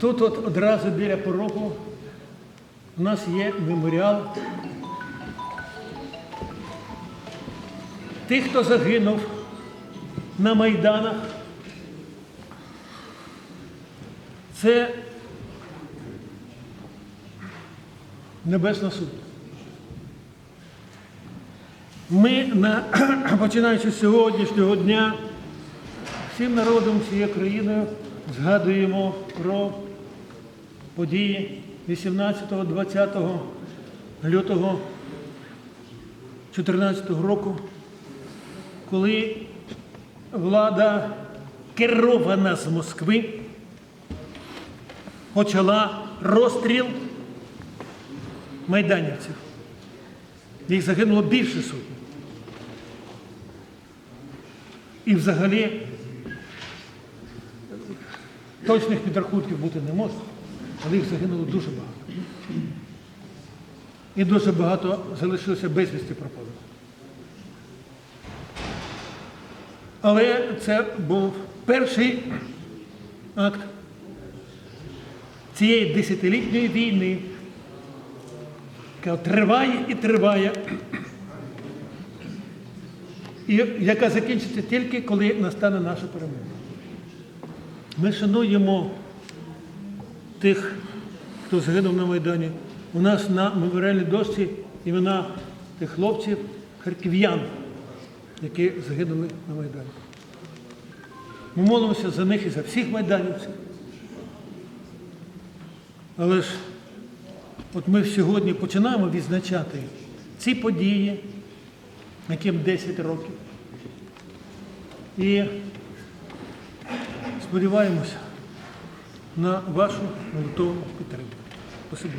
Тут от одразу біля порогу у нас є меморіал тих, хто загинув на Майданах. Це Небесна Суд. Ми, на, починаючи з сьогоднішнього дня, всім народом, всією країною згадуємо про події 18-20 лютого 2014 року, коли влада, керована з Москви, почала розстріл майданівців. Їх загинуло більше сотні. І взагалі точних підрахунків бути не може, але їх загинуло дуже багато. І дуже багато залишилося безвісті пропадано. Але це був перший акт цієї десятилітньої війни, яка триває і триває, і яка закінчиться тільки коли настане наша перемога. Ми шануємо тих, хто загинув на Майдані. У нас на меморіальній дошці імена тих хлопців, харків'ян, які загинули на Майдані. Ми молимося за них і за всіх майданівців. Але ж от ми сьогодні починаємо відзначати ці події, яким 10 років. І сподіваємося на вашу молитовну підтримку. Спасибо.